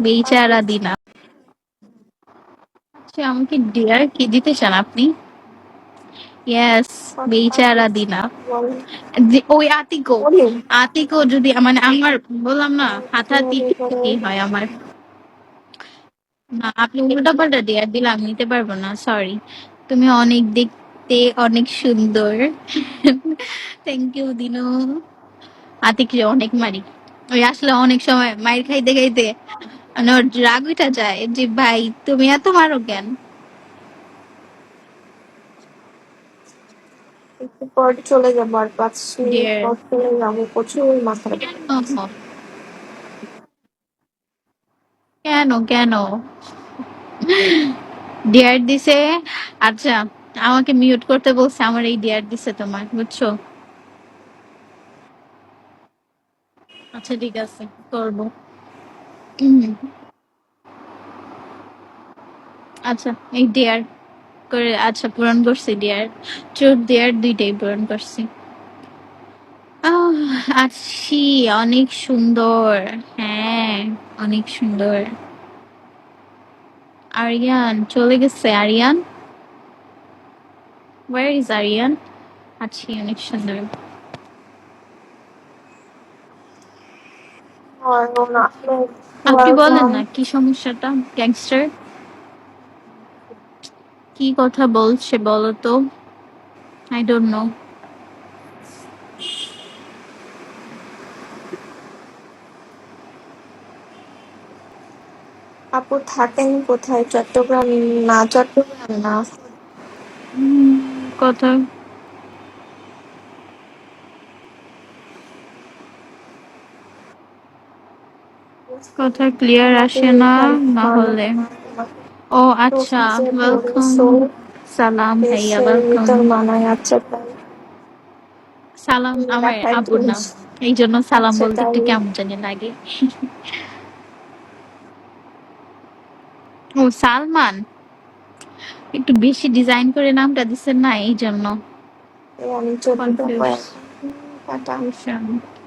বেচারা দিনা। আচ্ছা আমাকে ডিয়ার কি দিতে চান আপনি? ইয়েস বেচারা দিনা। ওই আতিকো। আতিকো যদি মানে আমার, বললাম না, হাতাহাতি হয় আমার? না, আপনি উল্টা পাল্টা ডিয়ার দিলে আমি নিতে পারব না সরি তুমি অনেক দেখতে অনেক সুন্দর। Thank you Dinu. আতিক অনেক মারি ওই আসলে অনেক সময় মায়ের খাইতে খাইতে মানে ওর রাগ উঠা যায় যে ভাই তুমি এত মারো কেন? একটু পর চলে যাব আর পাঁচ মিনিট পর চলে যাব প্রচুর মাথা কেন কেন? ডিয়ার দিছে আচ্ছা আমাকে মিউট করতে বলছে আমার এই ডিয়ার দিছে তোমার বুঝছ? আচ্ছা ঠিক আছে করব। আচ্ছা এই ডিয়ার করে আচ্ছা পূরণ করছি ডিয়ার ট্রুথ ডিয়ার দুইটাই পূরণ করছি। আছি, অনেক সুন্দর। হ্যাঁ অনেক সুন্দর। আরিয়ান, চলে গেছে, আরিয়ান? ওয়ার ইজ আরিয়ান আছি, অনেক সুন্দর আর না আপনি বলেন না কি সমস্যাটা? গ্যাংস্টার কি কথা বলছে বলো তো? আই ডোন্ট নো আপু থাকেন কোথায়? চট্টগ্রাম না চট্টগ্রাম না। কথা কথা ক্লিয়ার আসে না না হলে। ও আচ্ছা ওয়েলকাম সালাম ভাইয়া ওয়েলকাম মানায় আচ্ছা সালাম আমার আপুর নাম। এই জন্য সালাম আচ্ছা, বলতে একটু কেমন জানি লাগে। ও সালমান। একটু বেশি ডিজাইন করে নামটা দিচ্ছেন না এই জন্য। আমি Confused. Tata Confused.